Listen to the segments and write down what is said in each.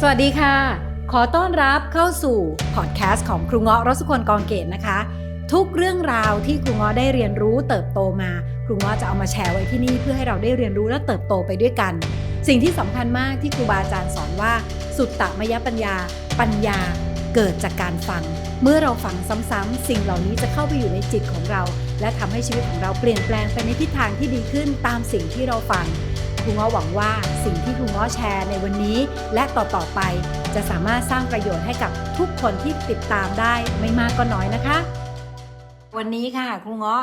สวัสดีค่ะ ขอต้อนรับเข้าสู่พอดแคสต์ของครูเงาะรสุคนกองเกตนะคะ ทุกเรื่องราวที่ครูเงาะได้เรียนรู้เติบโตมา ครูเงาะจะเอามาแชร์ไว้ที่นี่เพื่อให้เราได้เรียนรู้และเติบโตไปด้วยกัน สิ่งที่สำคัญมากที่ครูบาอาจารย์สอนว่า สุตตมยปัญญา ปัญญาเกิดจากการฟัง เมื่อเราฟังซ้ำๆสิ่งเหล่านี้จะเข้าไปอยู่ในจิตของเรา และทำให้ชีวิตของเราเปลี่ยนแปลงไปในทิศทางที่ดีขึ้นตามสิ่งที่เราฟัง ครูเงาะหวังว่าสิ่งที่ครูเงาะแชร์ในวันนี้ และต่อๆไปจะสามารถสร้างประโยชน์ให้กับทุกคนที่ติดตามได้ไม่มากก็น้อยนะคะ วันนี้ค่ะครูเงาะ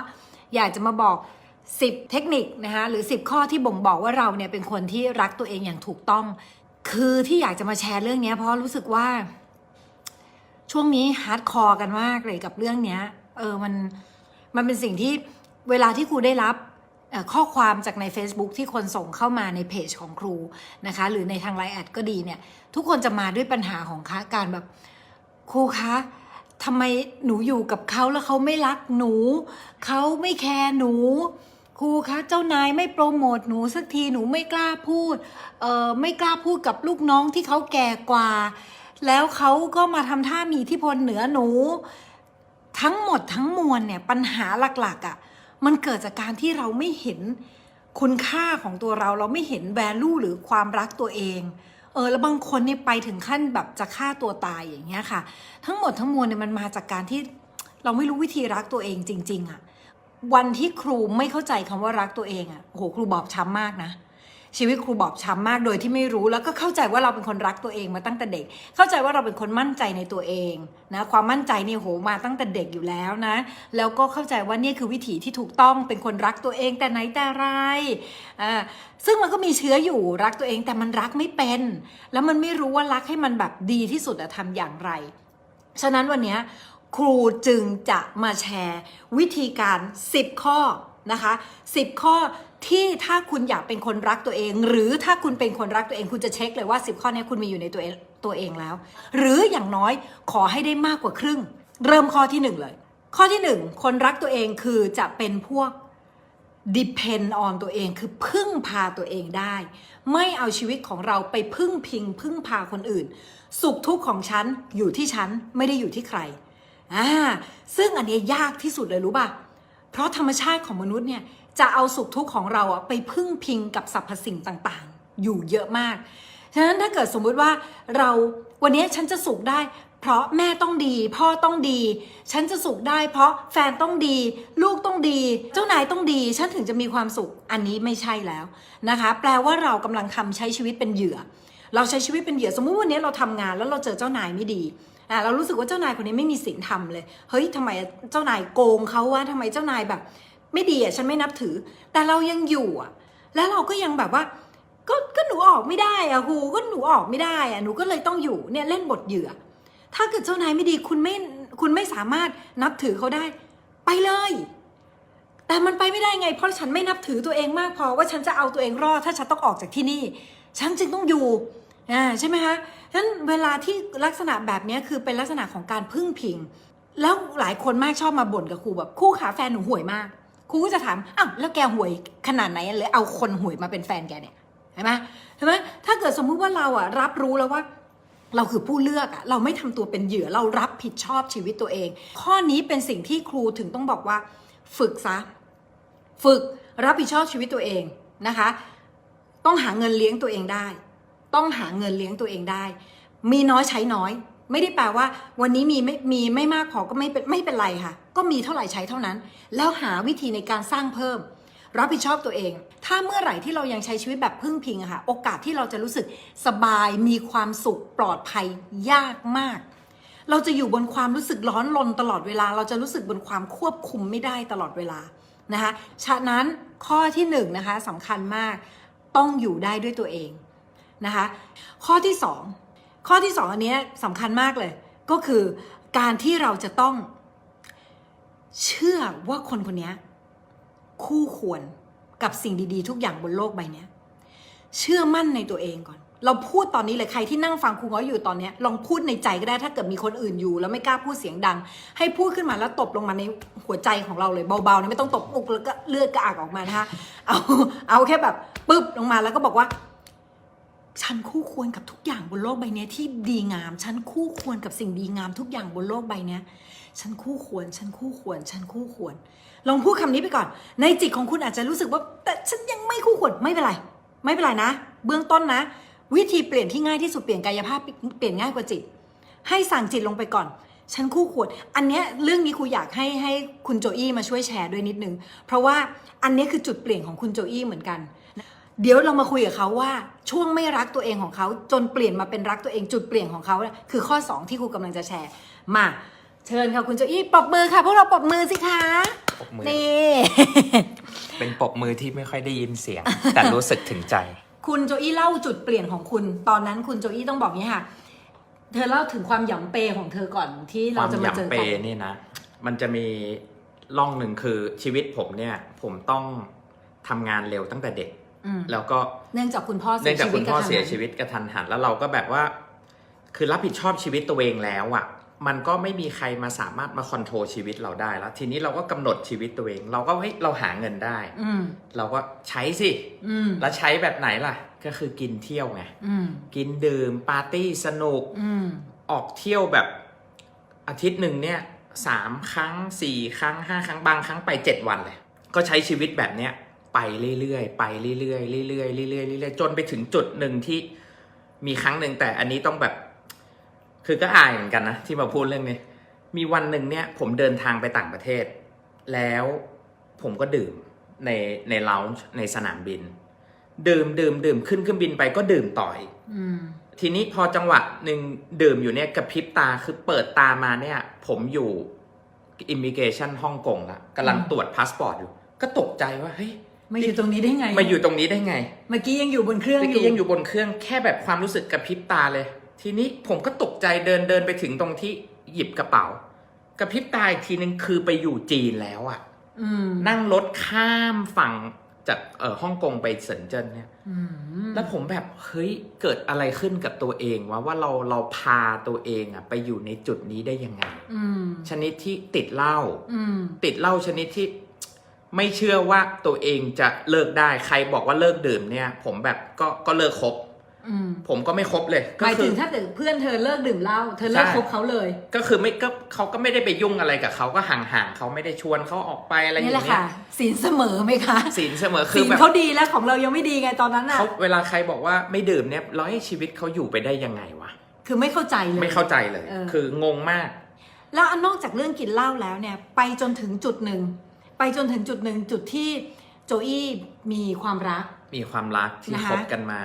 อยากจะมาบอก 10 เทคนิคนะคะหรือ 10 ข้อที่บ่งบอกว่าเราเนี่ยเป็นคนที่รักตัวเองอย่างถูกต้อง คือที่อยากจะมาแชร์เรื่องนี้เพราะรู้สึกว่า ช่วงนี้ฮาร์ดคอร์กันมากเลยกับเรื่องนี้เออมันมันเป็นสิ่งที่เวลาที่ครูได้รับ ข้อความจากใน Facebook ที่คนส่งเข้ามาในเพจของครูนะคะ หรือในทางไลน์แอดก็ดีเนี่ย ทุกคนจะมาด้วยปัญหาของคะการแบบครูคะทำไมหนูอยู่กับเขาแล้วเขาไม่รักหนู เขาไม่แคร์หนู ครูคะเจ้านายไม่โปรโมทหนูสักทีหนูไม่กล้าพูดเออไม่กล้าพูดกับลูกน้องที่เขาแก่กว่า แล้วเขาก็มาทำท่ามีอิทธิพลเหนือหนู ทั้งหมดทั้งมวลเนี่ยปัญหาหลักๆอะ่ะ มันเกิดจากการที่เราไม่เห็นคุณค่าของตัวเราเราไม่เห็นแวลูหรือความรักตัวเอง เออ แล้วบางคนเนี่ยไปถึงขั้นแบบจะฆ่าตัวตายอย่างเงี้ยค่ะ ทั้งหมดทั้งมวลเนี่ยมันมาจากการที่เราไม่รู้วิธีรักตัวเองจริง ๆอะ่ะ วันที่ครูไม่เข้าใจคำว่ารักตัวเองอะ่ะโอ้โหครูบอบช้ำมากนะ ชีวิตครูบอบช้ำมากโดยที่ไม่รู้แล้วก็เข้าใจว่าเราเป็นคนรักตัวเองมาตั้งแต่เด็ก เข้าใจว่าเราเป็นคนมั่นใจในตัวเองนะความมั่นใจนี่โหมาตั้งแต่เด็กอยู่แล้วนะ แล้วก็เข้าใจว่านี่คือวิถีที่ถูกต้องเป็นคนรักตัวเองแต่ไหนแต่ไรอ่าซึ่งมันก็มีเชื้ออยู่รักตัวเองแต่มันรักไม่เป็น แล้วมันไม่รู้ว่ารักให้มันแบบดีที่สุดอะทำอย่างไร ฉะนั้นวันนี้ครูจึงจะมาแชร์วิธีการ 10 ข้อ นะคะ10 ข้อที่ถ้าคุณอยากเป็นคนรักตัวเอง หรือถ้าคุณเป็นคนรักตัวเองคุณจะเช็คเลยว่า 10 ข้อนี้คุณมีอยู่ในตัวเองตัวเองแล้ว หรืออย่างน้อยขอให้ได้มากกว่าครึ่ง เริ่มข้อที่ 1 เลย ข้อที่ 1 คนรักตัวเองคือจะเป็นพวก depend on ตัวเองคือพึ่งพาตัวเองได้ ไม่เอาชีวิตของเราไปพึ่งพิง พึ่งพาคนอื่น สุขทุกข์ของฉันอยู่ที่ฉันไม่ได้อยู่ที่ใครอ่าซึ่งอันนี้ยากที่สุดเลยรู้ป่ะ เพราะธรรมชาติของมนุษย์เนี่ยจะเอาสุขทุกข์ของเราอะไปพึ่งพิงกับสรรพสิ่งต่างๆ อยู่เยอะมาก ฉะนั้นถ้าเกิดสมมุติว่าเราวันนี้ฉันจะสุขได้ เพราะแม่ต้องดี พ่อต้องดี ฉันจะสุขได้ เพราะแฟนต้องดี ลูกต้องดี เจ้านายต้องดี ฉันถึงจะมีความสุขอันนี้ไม่ใช่แล้วนะคะ แปลว่าเรากำลังทำใช้ชีวิตเป็นเหยื่อ เราใช้ชีวิตเป็นเหยื่อสมมุติวันนี้เราทำงานแล้วเราเจอเจ้านายไม่ดี อะเรารู้สึกว่าเจ้านายคนนี้ไม่มีศีลธรรมเลยเฮ้ยทำไมเจ้านายโกงเขาว่าทำไมเจ้านายแบบ ไม่ดีอะฉันไม่นับถือ แต่เรายังอยู่อะ แล้วเราก็ยังแบบว่า ก็ก็หนูออกไม่ได้อะครูก็หนูออกไม่ได้อะหนูก็เลยต้องอยู่เนี่ยเล่นบทเหยื่อ ถ้าเกิดเจ้านายไม่ดีคุณไม่คุณไม่สามารถนับถือเขาได้ ไปเลยแต่มันไปไม่ได้ไง เพราะฉันไม่นับถือตัวเองมากพอว่าฉันจะเอาตัวเองรอดถ้าฉันต้องออกจากที่นี่ ฉันจึงต้องอยู่ อ่าใช่ไหมคะฉะนั้นเวลาที่ลักษณะแบบนี้คือเป็นลักษณะของการพึ่งพิง แล้วหลายคนมากชอบมาบ่นกับครูแบบครูขาแฟนหนูห่วยมากครูก็จะถามอ้าวแล้วแกห่วยขนาดไหนเลยเอาคนห่วยมาเป็นแฟนแกเนี่ยเห็นไหมเห็นไหมถ้าเกิดสมมุติว่าเราอะรับรู้แล้วว่า เราคือผู้เลือกอะเราไม่ทำตัวเป็นเหยื่อเรารับผิดชอบชีวิตตัวเอง ข้อนี้เป็นสิ่งที่ครูถึงต้องบอกว่า ฝึกซะฝึกรับผิดชอบชีวิตตัวเองนะคะ ต้องหาเงินเลี้ยงตัวเองได้ ต้องหาเงินเลี้ยงตัวเองได้ มีน้อยใช้น้อย ไม่ได้แปลว่า วันนี้มีไม่มีไม่มากพอก็ไม่เป็นไม่เป็นไรค่ะ ก็มีเท่าไหร่ใช้เท่านั้น แล้วหาวิธีในการสร้างเพิ่ม รับผิดชอบตัวเอง ถ้าเมื่อไหร่ที่เรายังใช้ชีวิตแบบพึ่งพิงอะค่ะ โอกาสที่เราจะรู้สึกสบายมีความสุขปลอดภัยยากมากเราจะอยู่บนความรู้สึกร้อนรนตลอดเวลา เราจะรู้สึกบนความควบคุมไม่ได้ตลอดเวลานะคะ ฉะนั้นข้อที่หนึ่งนะคะสำคัญมากต้องอยู่ได้ด้วยตัวเอง นะคะ ข้อที่สองข้อที่สองอันนี้สำคัญมากเลย ก็คือการที่เราจะต้อง เชื่อว่าคนคนนี้คู่ควรกับสิ่งดีๆ ทุกอย่างบนโลกใบนี้เชื่อมั่นในตัวเองก่อน เราพูดตอนนี้เลยใครที่นั่งฟังครูง้อยอยู่ตอนนี้ลองพูดในใจก็ได้ถ้าเกิดมีคนอื่นอยู่ แล้วไม่กล้าพูดเสียงดัง ให้พูดขึ้นมาแล้วตบลงมาในหัวใจของเราเลยเบาๆนะไม่ต้องตบอกแล้วก็เลือดกระอักออกมานะคะเอาเอาแค่แบบปึ๊บลงมาแล้วก็บอกว่า ฉันคู่ควรกับทุกอย่างบนโลกใบนี้ที่ดีงาม ฉันคู่ควรกับสิ่งดีงามทุกอย่างบนโลกใบนี้ฉันคู่ควร ฉันคู่ควร ฉันคู่ควร ลองพูดคำนี้ไปก่อน ในจิตของคุณอาจจะรู้สึกว่า แต่ฉันยังไม่คู่ควร ไม่เป็นไร ไม่เป็นไรนะ เบื้องต้นนะ วิธีเปลี่ยนที่ง่ายที่สุดเปลี่ยนกายภาพเปลี่ยนง่ายกว่าจิต ให้สั่งจิตลงไปก่อน ฉันคู่ควร อันเนี้ยเรื่องนี้ครูอยากให้ให้คุณโจอี้มาช่วยแชร์ด้วยนิดนึง เพราะว่าอันเนี้ยคือจุดเปลี่ยนของคุณโจอี้เหมือนกัน เดี๋ยวเรามาคุยกับเขาว่าช่วงไม่รักตัวเองของเขาจนเปลี่ยนมาเป็นรักตัวเองจุดเปลี่ยนของเขาเนี่ยคือข้อ 2 ที่ครูกำลังจะแชร์ มาเชิญค่ะคุณโจอี้ปรบมือค่ะพวกเราปรบมือสิคะปรบมือนี่ เป็นปรบมือที่ไม่ค่อยได้ยินเสียง แต่รู้สึกถึงใจ คุณโจอี้เล่าจุดเปลี่ยนของคุณ ตอนนั้นคุณโจอี้ต้องบอกงี้ค่ะ เธอเล่าถึงความหยำเปของเธอก่อนที่คเราวามจะมาเจอหยำเปกันนี่นะ มันจะมีร่องหนึ่งคือชีวิตผมเนี่ย ผมต้องทำงานเร็วตั้งแต่เด็กอืม แล้วก็เนื่องจากคุณพ่อเสีเนื่อยงจากชีคุวิตณพ่อกระทันเสียหันชีวิตกระทันหันแล้วเราก็แบบว่า คือรับผิดชอบชีวิตตัวเองแล้วอะ่ะ มันก็ไม่มีใครมาสามารถมาคอนโทรลชีวิตเราได้แล้ว ทีนี้เราก็กำหนดชีวิตตัวเอง เราก็เฮ้ยเราหาเงินได้ อืมเราก็ใช้สิอืมแล้วใช้แบบไหนล่ะ ก็คือกินเที่ยวไงอืมกินดื่มปาร์ตี้สนุกอืมออกเที่ยวแบบอาทิตย์หนึ่งเนี่ยสามครั้งสี่ครั้งห้าครั้งบางครั้งไปเจ็ดวันเลย ก็ใช้ชีวิตแบบเนี้ย ไปเรื่อยๆ ไปเรื่อยๆ เรื่อยๆ เรื่อยๆ เรื่อยๆ จนไปถึงจุดหนึ่งที่มีครั้งหนึ่งแต่อันนี้ต้องแบบ คือก็อายเหมือนกันนะที่มาพูดเรื่องนี้ มีวันหนึ่งเนี่ย ผมเดินทางไปต่างประเทศ แล้วผมก็ดื่มในในลาวในสนามบิน ดื่มดื่มดื่มขึ้นเครื่องบินไปก็ดื่มต่ออีกอืมทีนี้พอจังหวะหนึ่งดื่มอยู่เนี่ยกระพริบตาคือเปิดตามาเนี่ย ผมอยู่อิมิเกชันฮ่องกงละกำลังอืมตรวจพาสปอร์ตอยู่ ก็ตกใจว่าเฮ้ย มาอยู่ตรงนี้ได้ไง มาอยู่ตรงนี้ได้ไง เมื่อกี้ยังอยู่บนเครื่องเมื่ออกี้ยู่ยังอยู่บนเครื่องแค่แบบความรู้สึกกระพริบตาเลย ทีนี้ผมก็ตกใจเดินเดินไปถึงตรงที่หยิบกระเป๋ากระพริบตาอีกทีนึงคือไปอยู่จีนแล้วอะอืมนั่งรถข้ามฝั่งจากเออฮ่องกงไปเซินเจิ้นเนี่ยอืมแล้วผมแบบเฮ้ยเกิดอะไรขึ้นกับตัวเองวะว่าเราเราพาตัวเองอะไปอยู่ในจุดนี้ได้ยังไงอืมชนิดที่ติดเหล้าอืมติดเหล้าชนิดที่ ไม่เชื่อว่าตัวเองจะเลิกได้ใครบอกว่าเลิกดื่มเนี่ย ผมแบบก็ก็เลิกคบอืมผมก็ไม่คบเลยหก็มายคืถึองถ้าเกิดเพื่อนเธอเลิกดื่มเหล้าเธอเลิกใช่คบเขาเลย ก็คือไม่ก็เขาก็ไม่ได้ไปยุ่งอะไรกับเขาก็ห่างๆเขาไม่ได้ชวนเขาออกไปอะไรอย่างนี่แหละเงี้ค่ะยศีลเสมอไหมคะศีลเสมอคืศีอลแบบเขาดีแล้วของเรายังไม่ดีไงตอนนั้นน่ะเขาเวลาใครบอกว่าไม่ดื่มเนี่ยเราให้ชีวิตเขาอยู่ไปได้ยังไงวะคือไม่เข้าใจเลยไม่เข้าใจเลยเออคืองงมาก แล้วอันนอกจากเรื่องกินเหล้าแล้วเนี่ย ไปจนถึงจุดหนึ่ง ไปจนถึงจุดหนึ่งจุดที่โจอี้มีความรัก มีความรักที่นะคะคบกันมา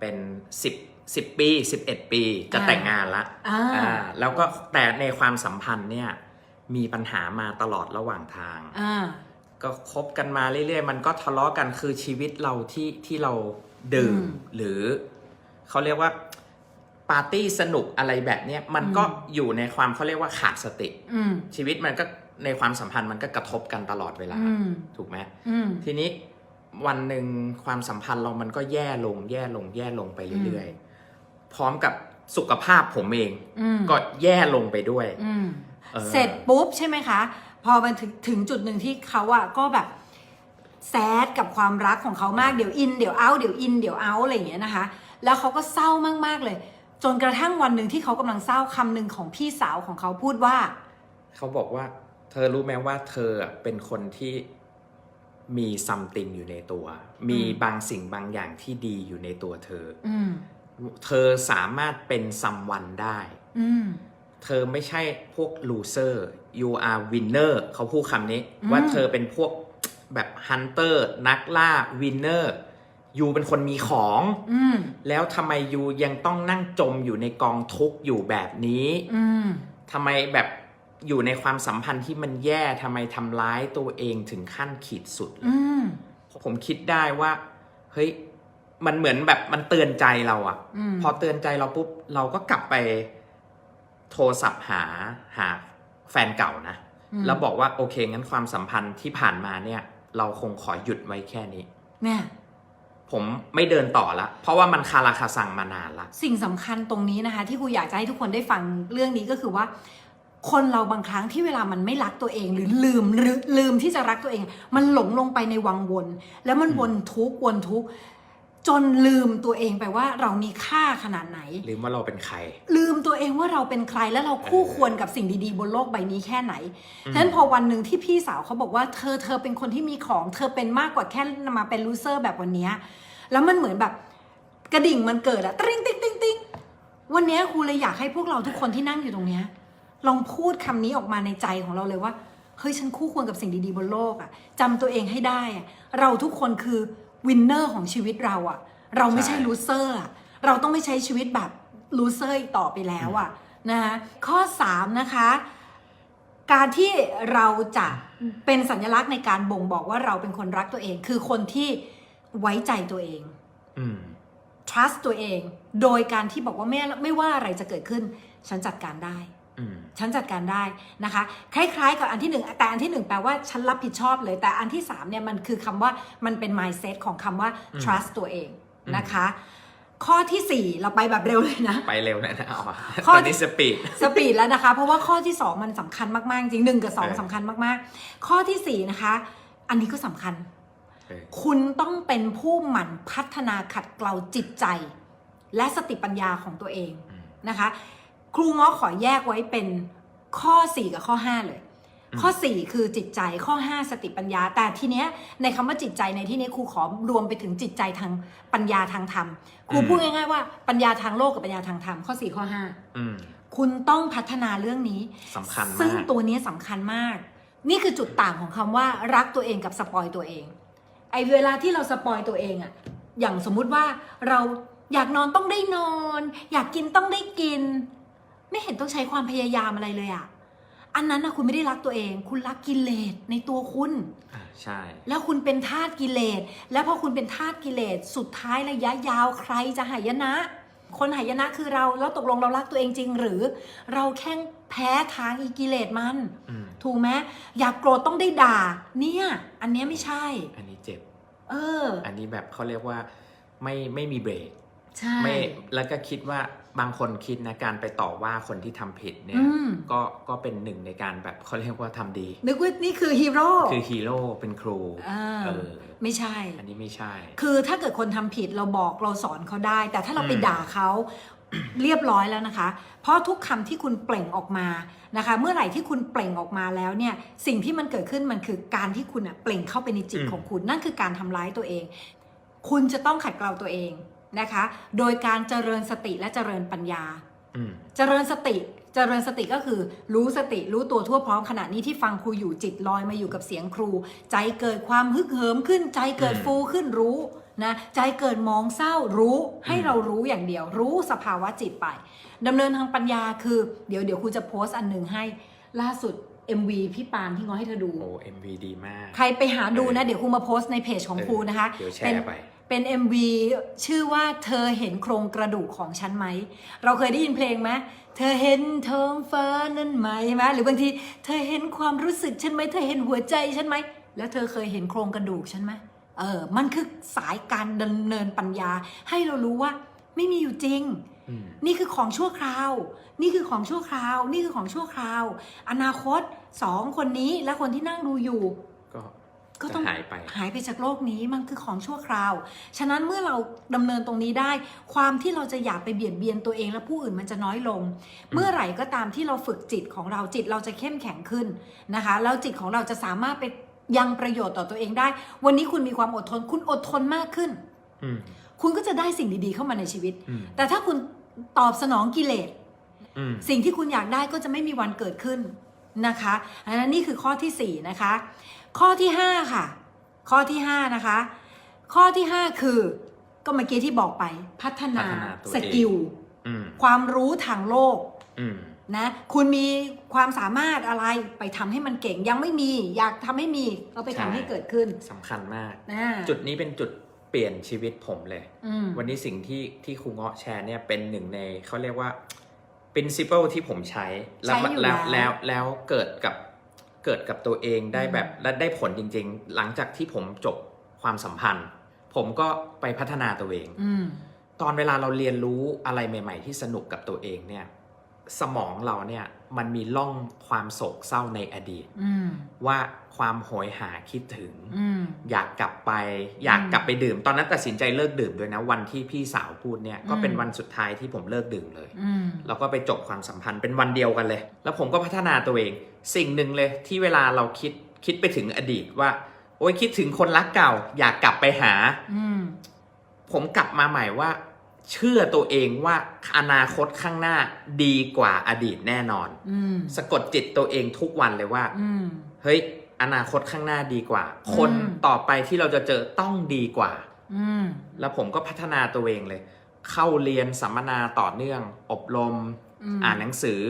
เป็นสิบสิบปีสิบเอ็ดปีจะอ่าแต่งงานละอ่า อ่าแล้วก็แต่ในความสัมพันธ์เนี่ยมีปัญหามาตลอดระหว่างทาง อ่า ก็คบกันมาเรื่อยๆ มันก็ทะเลาะกันคือชีวิตเราที่ที่เราดื่มอืมหรือ เขาเรียกว่าปาร์ตี้สนุกอะไรแบบเนี้ยมันก็อืม อยู่ในความเขาเรียกว่าขาดสติ อืม ชีวิตมันก็ ในความสัมพันธ์มันก็กระทบกันตลอดเวลาอืมถูกไหมอืมทีนี้วันหนึ่งความสัมพันธ์เรามันก็แย่ลง แย่ลง แย่ลงไปเรื่อยๆ พร้อมกับสุขภาพผมเองอืมก็แย่ลงไปด้วยอืมออเสร็จปุ๊บใช่ไหมคะ พอมันถึงถึงจุดหนึ่งที่เขาอะก็แบบแซดกับความรักของเขามากเดี๋ยวอินเดี๋ยวเอาเดี๋ยวอินเดี๋ยวเอาอะไรอย่างเงี้ยนะคะ แล้วเขาก็เศร้ามากๆเลย จนกระทั่งวันหนึ่งที่เขากำลังเศร้าคำหนึ่งของพี่สาวของเขาพูดว่า เขาบอกว่า เธอรู้ไหมว่าเธอเป็นคนที่มีซัมติงอยู่ในตัว มีบางสิ่งบางอย่างที่ดีอยู่ในตัวเธออืมเธอสามารถเป็นซัมวันได้อืมเธอไม่ใช่พวก loser you are winner เขาพูดคำนี้อืมว่าเธอเป็นพวกแบบ hunter นักล่า winner ยูเป็นคนมีของอืมแล้วทำไมยูยังต้องนั่งจมอยู่ในกองทุกข์อยู่แบบนี้อืมทำไมแบบ อยู่ในความสัมพันธ์ที่มันแย่ทำไมทำร้ายตัวเองถึงขั้นขีดสุดเลยอืมผมคิดได้ว่า เฮ้ย มันเหมือนแบบมันเตือนใจเราอะอืมพอเตือนใจเราปุ๊บ เราก็กลับไปโทรศัพท์หาหาแฟนเก่านะอืมแล้วบอกว่าโอเค งั้นความสัมพันธ์ที่ผ่านมาเนี่ย เราคงขอหยุดไว้แค่นี้ เนี่ยผมไม่เดินต่อละ เพราะว่ามันคาราคาซังมานานละ สิ่งสำคัญตรงนี้นะคะ ที่ครูอยากจะให้ทุกคนได้ฟังเรื่องนี้ก็คือว่า คนเราบางครั้งที่เวลามันไม่รักตัวเอง หรือลืมหรือลืมที่จะรักตัวเอง มันหลงลงไปในวังวน แล้วมันวนทุกข์วนทุกข์จนลืมตัวเองไปว่าเรามีค่าขนาดไหน ลืมว่าเราเป็นใคร ลืมตัวเองว่าเราเป็นใครและเราคู่ควรกับสิ่งดีๆ บนโลกใบนี้แค่ไหนอืมฉะนั้นพอวันหนึ่งที่พี่สาวเขาบอกว่าเธอเธอเป็นคนที่มีของ เธอเป็นมากกว่าแค่มาเป็นลูเซอร์แบบวันเนี้ยแล้วมันเหมือนแบบกระดิ่งมันเกิดอะตริ้งติ๊งติ๊งติ๊งวันเนี้ยครูเลยอยากให้พวกเราทุกคนที่นั่งอยู่ตรงเนี้ย ลองพูดคำนี้ออกมาในใจของเราเลยว่า เฮ้ยฉันคู่ควรกับสิ่งดีๆบนโลกอะจำตัวเองให้ได้อะเราทุกคนคือวินเนอร์ของชีวิตเราอะเราไม่ใช่ใช่ลูเซอร์อะเราต้องไม่ใช้ชีวิตแบบลูเซอร์อีกต่อไปแล้วอะนะคะข้อ 3 นะคะ การที่เราจะเป็นสัญลักษณ์ในการบ่งบอกว่าเราเป็นคนรักตัวเอง คือคนที่ไว้ใจตัวเองอืม trust ตัวเอง โดยการที่บอกว่าไม่ไม่ว่าอะไรจะเกิดขึ้น ฉันจัดการได้อืม ฉันจัดการได้นะคะ คล้ายๆกับอันที่หนึ่งแต่อันที่หนึ่งแปลว่าฉันรับผิดชอบเลย แต่อันที่สามเนี่ยมันคือคำว่ามันเป็น mindset ของคำว่าอืม trust ตัวเองอืมนะคะ ข้อที่สี่เราไปแบบเร็วเลยนะ ไปเร็วนะนะเอามาข้อตอนนี้สปีดสปีดแล้วนะคะ เพราะว่าข้อที่2มันสำคัญมากๆ จริงหนึ่งกับสองเออสำคัญมากๆ ข้อทีสี่4นะคะ อันนี้ก็สำคัญเออคุณต้องเป็นผู้หมั่นพัฒนาขัดเกลาจิตใจ และสติปัญญาของตัวเองอืมนะคะ ครูง้อขอแยกไว้เป็นข้อ 4 กับข้อ 5 เลยอืมข้อ 4 คือจิตใจข้อ 5 สติปัญญา แต่ทีเนี้ยในคำว่าจิตใจในที่นี้ครูขอรวมไปถึงจิตใจทางปัญญาทางธรรมครูพูดง่ายๆว่าปัญญาทางโลกกับปัญญาทางธรรมข้อ 4 ข้อ5อืมคุณต้องพัฒนาเรื่องนี้สำคัญซึ่งมากตัวนี้สำคัญมาก นี่คือจุดต่างของคำว่ารักตัวเองกับสปอยตัวเอง ไอ้เวลาที่เราสปอยตัวเองอะอย่างสมมุติว่าเราอยากนอนต้องได้นอน อยากกินต้องได้กิน ไม่เห็นต้องใช้ความพยายามอะไรเลยอะอันนั้นนะคุณไม่ได้รักตัวเอง คุณรักกิเลสในตัวคุณ อ่าใช่ แล้วคุณเป็นทาสกิเลส แล้วพอคุณเป็นทาสกิเลส สุดท้ายระยะยาวใครจะหายนะ คนหายนะคือเรา แล้วตกลงเรารักตัวเองจริง หรือ เราแค่แพ้ทางอีกิเลสมัน อืม ถูกไหมอยากโกรธต้องได้ด่า เนี่ย อันเนี้ยไม่ใช่ อันนี้เจ็บ เออ อันนี้แบบเขาเรียกว่าไม่ไม่มีเบรก ใช่ ไม่ แล้วก็คิดว่า บางคนคิดนะการไปต่อว่าคนที่ทำผิดเนี่อืยมก็ก็เป็นหนึ่งในการแบบเขาเรียกว่าทำดี นึกว่านี่คือฮีโร่คือฮีโร่เป็นครูอ่าเออไม่ใช่ อันนี้ไม่ใช่ คือถ้าเกิดคนทำผิดเราบอกเราสอนเขาได้ แต่ถ้าเราไปอืมด่าเขาเรียบร้อยแล้วนะคะ เพราะทุกคำที่คุณเปล่งออกมานะคะ เมื่อไหร่ที่คุณเปล่งออกมาแล้วเนี่ย สิ่งที่มันเกิดขึ้นมันคือการที่คุณอะเปล่งเข้าไปในจิตของคุณ นั่นคือการทำร้ายตัวเอง คุณจะต้องขัดเกลาตัวเอง นะคะ โดยการเจริญสติและเจริญปัญญาอืมเจริญสติ เจริญสติก็คือ รู้สติรู้ตัวทั่วพร้อมขณะนี้ที่ฟังครูอยู่จิตลอยมาอยู่กับเสียงครู ใจเกิดความฮึกเหิมขึ้น ใจเกิดอืมฟูขึ้นรู้นะใจเกิดมองเศร้ารู้ให้อืมเรารู้อย่างเดียว รู้สภาวะจิตไปดำเนินทางปัญญาคือ เดี๋ยวเดี๋ยวครูจะโพสต์อันหนึ่งให้ล่าสุด MV พี่ปานที่ง้อให้เธอดูโอ้ MV ดีมาก ใครไปหาดูนะเออเดี๋ยวครูมาโพสต์ในเพจของครูนะคะเดี๋ยวแชเป็นร์ไป เป็น MV ชื่อว่าเธอเห็นโครงกระดูกของฉันไหม เราเคยได้ยินเพลงไหมเธอเห็นท้องฟ้านั่นไหมใช่ไหมหรือบางทีเธอเห็นความรู้สึกฉันไหมเธอเห็นหัวใจฉันไหมแล้วเธอเคยเห็นโครงกระดูกฉันไหมเออมันคือสายการดำเนินปัญญา ให้เรารู้ว่าไม่มีอยู่จริงอืมนี่คือของชั่วคราว นี่คือของชั่วคราว นี่คือของชั่วคราว อนาคตสองคนนี้และคนที่นั่งดูอยู่ ก็ก็ต้องจะหายไปหายไปจากโลกนี้มันคือของชั่วคราว ฉะนั้นเมื่อเราดำเนินตรงนี้ได้ ความที่เราจะอยากไปเบียดเบียนตัวเองและผู้อื่นมันจะน้อยลง เมื่อไหร่ก็ตามที่เราฝึกจิตของเราจิตเราจะเข้มแข็งขึ้นนะคะแล้วจิตของเราจะสามารถไปยังประโยชน์ต่อตัวเองได้ วันนี้คุณมีความอดทน คุณอดทนมากขึ้นอืมคุณก็จะได้สิ่งดีๆเข้ามาในชีวิตอืมแต่ถ้าคุณตอบสนองกิเลสอืมสิ่งที่คุณอยากได้ก็จะไม่มีวันเกิดขึ้นนะคะอันนั้นนี่คือข้อที่4นะคะ ข้อที่5ค่ะ ข้อที่ 5 นะคะ ข้อที่ 5 คือ ก็เมื่อกี้ที่บอกไปพัฒนาพัฒนาตัวเอง สกิลอืมความรู้ทางโลก อืม นะคุณมีความสามารถอะไรไปทำให้มันเก่งยังไม่มีอยากทำให้มีก็ไปทำให้เกิดขึ้นสำคัญมาก นะจุดนี้เป็นจุดเปลี่ยนชีวิตผมเลย อืมวันนี้สิ่งที่ที่ครูเงาะแชร์เนี่ยเป็นหนึ่งในเขาเรียกว่า principle ที่ผมใช้แล้วใช้อยู่แล้วแล้แล้ววแล้วเกิดกับ เกิดกับตัวเองได้แบบอืมและได้ผลจริง ๆ หลังจากที่ผมจบความสัมพันธ์ ผมก็ไปพัฒนาตัวเองอืมตอนเวลาเราเรียนรู้อะไรใหม่ ๆ ที่สนุกกับตัวเองเนี่ย สมองเราเนี่ยมันมีล่องความโศกเศร้าในอดีตอืมว่าความโหยหาคิดถึงอืมอยากกลับไป อยากกลับไปดื่ม ตอนนั้นตัดสินใจเลิกดื่มด้วยนะวันที่พี่สาวพูดเนี่ยก็เป็นอืมวันสุดท้ายที่ผมเลิกดื่มเลยอืมแล้วก็ไปจบความสัมพันธ์เป็นวันเดียวกันเลย แล้วผมก็พัฒนาตัวเอง สิ่งหนึ่งเลยที่เวลาเราคิดคิดไปถึงอดีตว่า โอ้ยคิดถึงคนรักเก่า อยากกลับไปหาอืมผมกลับมาใหม่ว่า เชื่อตัวเองว่าอนาคตข้างหน้าดีกว่าอดีตแน่นอนอืมสะกดจิตตัวเองทุกวันเลยว่าอืมเฮ้ย อนาคตข้างหน้าดีกว่า คนอืมต่อไปที่เราจะเจอต้องดีกว่าอืมแล้วผมก็พัฒนาตัวเองเลย เข้าเรียนสัมมนาต่อเนื่อง อบรมอืมอ่านหนังสือ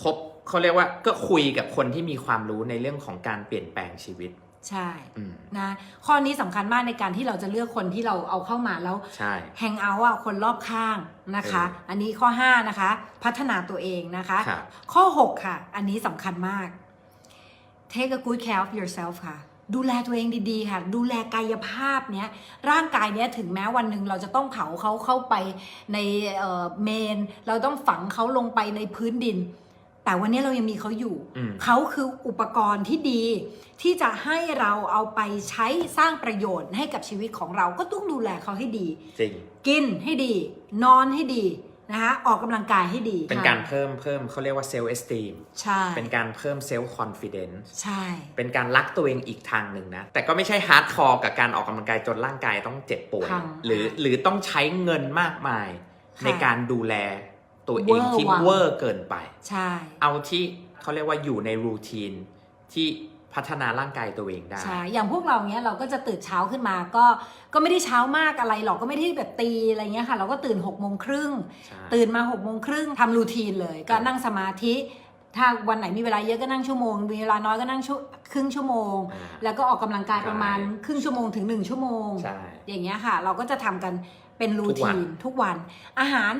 ครบเขาเรียกว่าก็คุยกับคนที่มีความรู้ในเรื่องของการเปลี่ยนแปลงชีวิต ใช่อืมนะข้อนี้สำคัญมากในการที่เราจะเลือกคนที่เราเอาเข้ามาแล้ว ใช่ แฮงเอาท์อะคนรอบข้างนะคะเอออัอันนี้ข้อ 5 นะคะ พัฒนาตัวเองนะคะ ครับ ข้อ 6 ค่ะ อันนี้สำคัญมาก take a good care of yourself ค่ะ ดูแลตัวเองดีๆ ค่ะ ดูแลกายภาพเนี้ย ร่างกายเนี้ยถึงแม้วันหนึ่งเราจะต้องเผาเขาเข้าไปในเอ่อเมน เราต้องฝังเขาลงไปในพื้นดิน แต่วันนี้เรายังมีเขาอยู่อืมเขาคืออุปกรณ์ที่ดี ที่จะให้เราเอาไปใช้สร้างประโยชน์ให้กับชีวิตของเราก็ต้องดูแลเขาให้ดีจริงกินให้ดี นอนให้ดีนะคะออกกำลังกายให้ดี เป็นการเพิ่มเพิ่มเขาเรียกว่าเซลล์เอสตีมใช่ เป็นการเพิ่มเซลล์คอนฟิเดนซ์ใช่ เป็นการรักตัวเองอีกทางหนึ่งนะ แต่ก็ไม่ใช่ฮาร์ดคอร์กับการออกกำลังกายจนร่างกายต้องเจ็บป่วยพังหรือหรือต้องใช้เงินมากมายค่ะในการดูแล ตัวเองเวอร์ที่วังเวอร์เกินไป ใช่ เอาที่เขาเรียกว่าอยู่ในรูทีนที่พัฒนาร่างกายตัวเองได้ ใช่ อย่างพวกเราเนี้ยเราก็จะตื่นเช้าขึ้นมา ก็ ก็ไม่ได้เช้ามากอะไรหรอก ก็ไม่ได้แบบตีอะไรเงี้ยค่ะ เราก็ตื่น6กโมงครึ่งใช่ตื่นมา6กโมงครึ่งทำรูทีนเลย ก็นั่งสมาธิ ถ้าวันไหนมีเวลาเยอะก็นั่งชั่วโมง มีเวลาน้อยก็นั่งชั่วครึ่งชั่วโมงอ่าแล้วก็ออกกำลังกายประมาณใช่ครึ่งชั่วโมงถึง1ชั่วโมงใช่อย่างเงี้ยค่ะ เราก็จะทำกันเป็นรูทุกวัทีนนทุกวัน อาหาร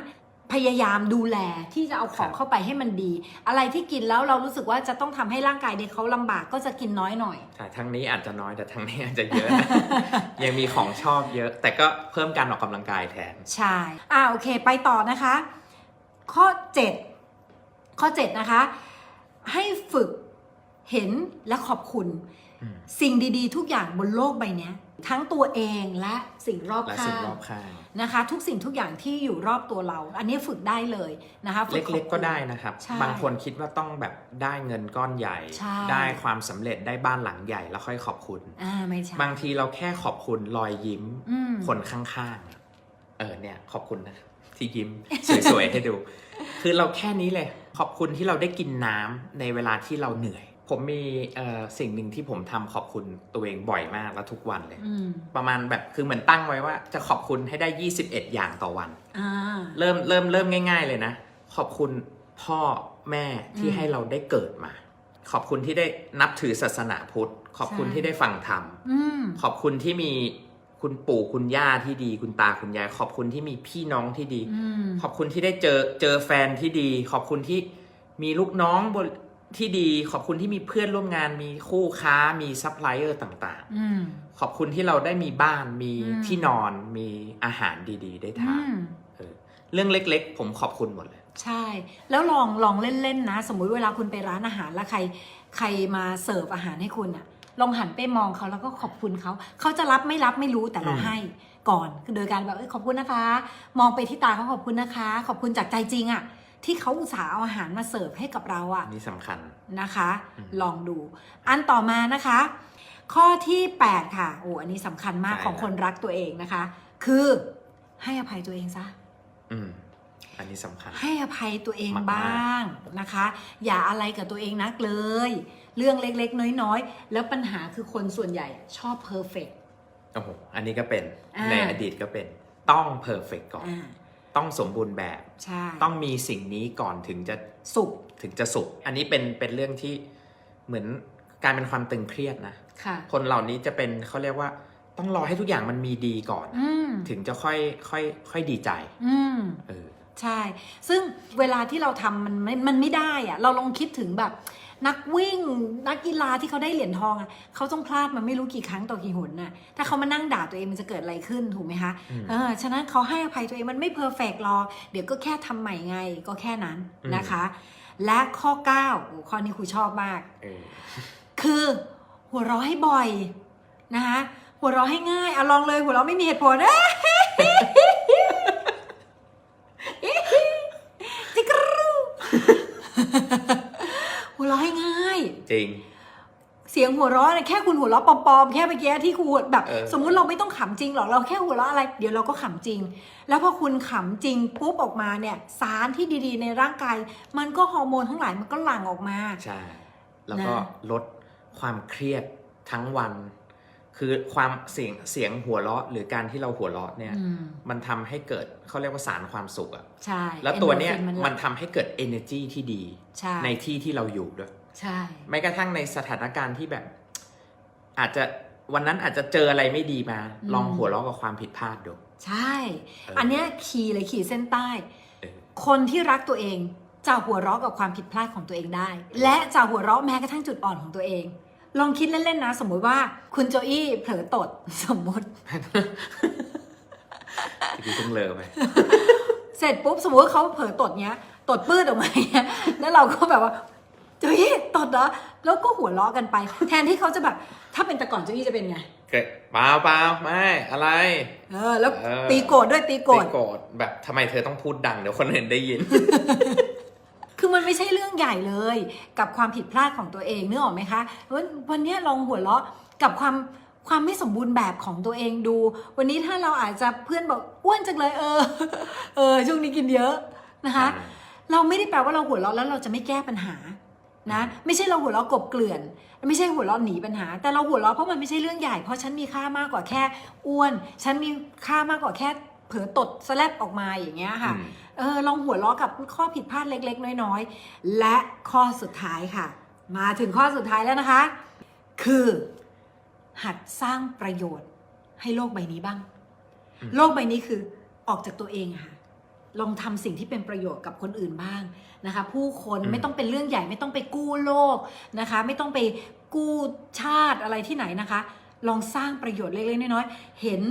พยายามดูแลที่จะเอาของครับเข้าไปให้มันดี อะไรที่กินแล้วเรารู้สึกว่าจะต้องทำให้ร่างกายเด็กเขาลำบากก็จะกินน้อยหน่อยใช่ทั้งนี้อาจจะน้อยแต่ทั้งนี้อาจจะเยอะ ยังมีของชอบเยอะ แต่ก็เพิ่มการออกกำลังกายแทน ใช่อ่าโอเค ไปต่อนะคะ ข้อ 7 ข้อ 7 นะคะ ให้ฝึกเห็นและขอบคุณอืมสิ่งดีๆ ทุกอย่างบนโลกใบเนี้ยทั้งตัวเองและสิ่งรอบและข้าสิ่งงรอบข้าง นะคะ ทุกสิ่งทุกอย่างที่อยู่รอบตัวเรา อันนี้ฝึกได้เลยนะคะฝึเล็ขอบกคุณๆก็ได้นะครับใช่บางคนคิดว่าต้องแบบได้เงินก้อนใหญ่ใช่ได้ความสำเร็จได้บ้านหลังใหญ่แล้วค่อยขอบคุณอ่าไม่ใช่บางทีเราแค่ขอบคุณรอยยิ้มอืมคนข้างๆเออเนี่ยขอบคุณนะครับที่ยิ้มสวยๆให้ดู คือเราแค่นี้เลย ขอบคุณที่เราได้กินน้ำในเวลาที่เราเหนื่อย ผมมีเอ่อสิ่งหนึ่งที่ผมทำขอบคุณตัวเองบ่อยมากและทุกวันเลยอืมประมาณแบบคือเหมือนตั้งไว้ว่า จะขอบคุณให้ได้ 21 อย่างต่อวันอ่าเริ่มเริ่มเริ่มง่าย ๆ เลยนะ ขอบคุณพ่อแม่ที่อืมให้เราได้เกิดมา ขอบคุณที่ได้นับถือศาสนาพุทธ ขอบคุณใช่ที่ได้ฟังธรรมอืมขอบคุณที่มีคุณปู่คุณย่าที่ดี คุณตาคุณยาย ขอบคุณที่มีพี่น้องที่ดีอืมขอบคุณที่ได้เจอเจอแฟนที่ดี ขอบคุณที่มีลูกน้องบน ที่ดีขอบคุณที่มีเพื่อนร่วมงานมีคู่ค้ามีซัพพลายเออร์ต่างอืม ๆ ขอบคุณที่เราได้มีบ้านมีอืม ที่นอนมีอาหารดีๆ ได้ทาอืนม เออเรื่องเล็กๆ ผมขอบคุณหมดเลย ใช่ แล้วลองลองเล่นๆนะ สมมุติเวลาคุณไปร้านอาหารแล้วใคร ใครมาเสิร์ฟอาหารให้คุณอะลองหันไปมองเขาแล้วก็ขอบคุณเขาเขาจะรับไม่รับไม่รู้แต่เราอืม ให้ก่อนโดยการแบบเอ้ยขอบคุณนะคะ มองไปที่ตาเขาขอบคุณนะคะ ขอบคุณจากใจจริงอะ ที่เขาอุตส่าห์เอาอาหารมาเสิร์ฟให้กับเราอะอันนี่สำคัญนะคะอืมลองดู อันต่อมานะคะ ข้อที่ 8 ค่ะโอ้อันนี้สำคัญมากใช่ของแล้วคนรักตัวเองนะคะ คือให้อภัยตัวเองซะอืมอันนี้สำคัญ ให้อภัยตัวเองมากๆบ้างนะคะ อย่าอะไรกับตัวเองนักเลย เรื่องเล็กๆ น้อยๆ แล้วปัญหาคือคนส่วนใหญ่ชอบเพอร์เฟกโอ้โหอันนี้ก็เป็นอ่าในอดีตก็เป็นต้องเพอร์เฟกก่อนอ่า ต้องสมบูรณ์แบบ ใช่ต้องมีสิ่งนี้ก่อนถึงจะสุขถึงจะสุขอันนี้เป็นเป็นเรื่องที่เหมือนการเป็นความตึงเครียดนะ ค่ะ คนเหล่านี้จะเป็นเขาเรียกว่า ต้องรอให้ทุกอย่างมันมีดีก่อน อืมถึงจะค่อยค่อยค่อยดีใจอืม เออ ใช่ ซึ่งเวลาที่เราทำมันไม่มันไม่ได้อะเราลองคิดถึงแบบ นักวิ่ง นักกีฬาที่เขาได้เหรียญทองอะเขาต้องพลาดมันไม่รู้กี่ครั้งต่อกี่หนน่ะถ้าเขามานั่งด่าตัวเองมันจะเกิดอะไรขึ้นถูกไหมคะอืมเออฉะนั้นเขาให้อภัยตัวเองมันไม่เพอร์เฟกหรอกเดี๋ยวก็แค่ทำใหม่ไงก็แค่นั้นอืมนะคะ และข้อ9โอ้ข้อนี้ครูชอบมากเออคือหัวเราะให้บ่อยนะคะหัวเราะให้ง่ายอะลองเลยหัวเราะไม่มีเหตุผลเอ้ยจิกรู หัวเราะให้ง่าย จริง เสียงหัวเราะเนี่ยแค่คุณหัวเราะปลอมๆแค่เมื่อกี้ที่ครูแบบ เออ สมมุติเราไม่ต้องขำจริงหรอกเราแค่หัวเราะอะไร เดี๋ยวเราก็ขำจริง แล้วพอคุณขำจริงปุ๊บออกมาเนี่ย สารที่ดีๆ ในร่างกาย มันก็ฮอร์โมนทั้งหลายมันก็หลั่งออกมา ใช่ แล้วก็นะลดความเครียดทั้งวัน คือความเสียงเสียงหัวเราะหรือการที่เราหัวเราะเนี่ย อืมมันทำให้เกิดเขาเรียกว่าสารความสุขอะใช่แล้วตัวเนี้ย เอนโดรฟิมันทำให้เกิด energy ที่ดี ใช่ ในที่ที่เราอยู่ด้วย ใช่แม้กระทั่งในสถานการณ์ที่แบบ อาจจะวันนั้นอาจจะเจออะไรไม่ดีมา ลองหัวเราะกับความผิดพลาดดู ใช่เอออัอันเนี้ยขีดเลยขีดเส้นใต้เออคนที่รักตัวเองจะหัวเราะกับความผิดพลาดของตัวเองได้ และจะหัวเราะแม้กระทั่งจุดอ่อนของตัวเอง ลองคิดเล่นๆนะ สมมุติว่าคุณโจอี้เผลอตดสมมติทีนี้ต้องเลอไปเสร็จปุ๊บสมมติว่าเขาเผลอตดเนี้ย ตดปื้ดออกมาเนี้ยแล้วเราก็แบบว่า โจอี้ตดเหรอแล้วก็หัวเราะกันไป แทนที่เขาจะแบบ ถ้าเป็นแต่ก่อนโจอี้จะเป็นไง เกิดเปล่าเปล่าไม่อะไร เออ แล้วเออ ตีโกรธด้วยตีโกรธ ไม่โกรธแบบทำไมเธอต้องพูดดังเดี๋ยวคนอื่นได้ยิน คือมันไม่ใช่เรื่องใหญ่เลย กับความผิดพลาดของตัวเองนึกออกไหมคะวันวันเนี้ยลองหัวเราะกับความความไม่สมบูรณ์แบบของตัวเองดู วันนี้ถ้าเราอาจจะเพื่อนบอกอ้วนจังเลย เออ เออช่วงนี้กินเยอะนะคะ เราไม่ได้แปลว่าเราหัวเราะแล้วเราจะไม่แก้ปัญหา นะ ไม่ใช่เราหัวเราะกบเกลื่อน ไม่ใช่หัวเราะหนีปัญหา แต่เราหัวเราะเพราะมันไม่ใช่เรื่องใหญ่เพราะฉันมีค่ามากกว่าแค่อ้วน ฉันมีค่ามากกว่าแค่เผลอตดสแลบออกมาอย่างเงี้ยค่ะอืมเออลองหัวเราะกับข้อผิดพลาดเล็ก ๆ น้อยๆ และข้อสุดท้ายค่ะ มาถึงข้อสุดท้ายแล้วนะคะ คือ หัดสร้างประโยชน์ให้โลกใบนี้บ้างอืมโลกใบนี้คือออกจากตัวเองอะค่ะ ลองทำสิ่งที่เป็นประโยชน์กับคนอื่นบ้างนะคะ ผู้คนไม่ต้องเป็นเรื่องใหญ่ไม่ต้องไปกู้โลกนะคะ ไม่ต้องไปกู้ชาติอะไรที่ไหนนะคะ ลองสร้างประโยชน์เล็กๆน้อยๆเห็น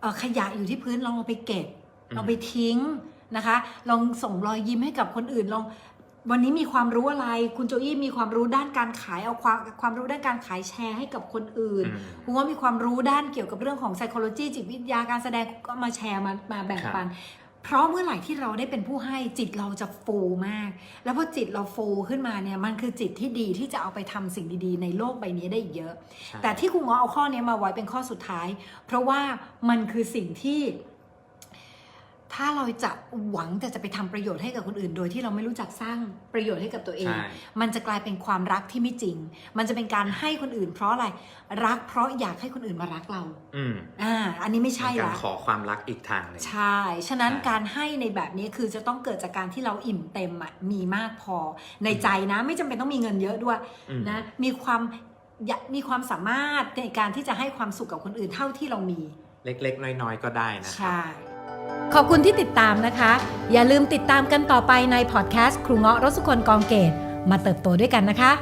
เอ่อขยะอยู่ที่พื้นลองเอาไปเก็บอืมลองไปทิ้งนะคะ ลองส่งรอยยิ้มให้กับคนอื่นลองวันนี้มีความรู้อะไร คุณโจอี้มีความรู้ด้านการขายเอาความความรู้ด้านการขายแชร์ให้กับคนอื่นอืมคุณว่ามีความรู้ด้านเกี่ยวกับเรื่องของ psychology จิตวิทยาการแสดงก็มาแชร์มามาแบ่งปัน เพราะเมื่อไหร่ที่เราได้เป็นผู้ให้จิตเราจะฟูมาก แล้วพอจิตเราฟูขึ้นมาเนี่ยมันคือจิตที่ดีที่จะเอาไปทำสิ่งดีๆ ในโลกใบนี้ได้อีกเยอะใช่แต่ที่ครูง้อเอาข้อนี้มาไว้เป็นข้อสุดท้าย เพราะว่ามันคือสิ่งที่ ถ้าเราจะหวังแต่จะไปทำประโยชน์ให้กับคนอื่น โดยที่เราไม่รู้จักสร้างประโยชน์ให้กับตัวเองใช่มันจะกลายเป็นความรักที่ไม่จริง มันจะเป็นการให้คนอื่น เพราะอะไรรักเพราะอยากให้คนอื่นมารักเรา อืมอ่า อันนี้ไม่ใช่เป็นการละขอความรักอีกทางหนึ่งใช่ ฉะนั้นใช่การให้ในแบบนี้คือจะต้องเกิดจากการที่เราอิ่มเต็มอะมีมากพอในใจนะ ไม่จำเป็นต้องมีเงินเยอะด้วยอืมนะมีความอยากมีความสามารถในการที่จะให้ความสุขกับคนอื่นเท่าที่เรามี เล็กๆ น้อยๆ ก็ได้นะครับใช่ ขอบคุณที่ติดตามนะคะ อย่าลืมติดตามกันต่อไปในพอดแคสต์ครูเงาะรสุคนกองเกตมาเติบโตด้วยกันนะคะ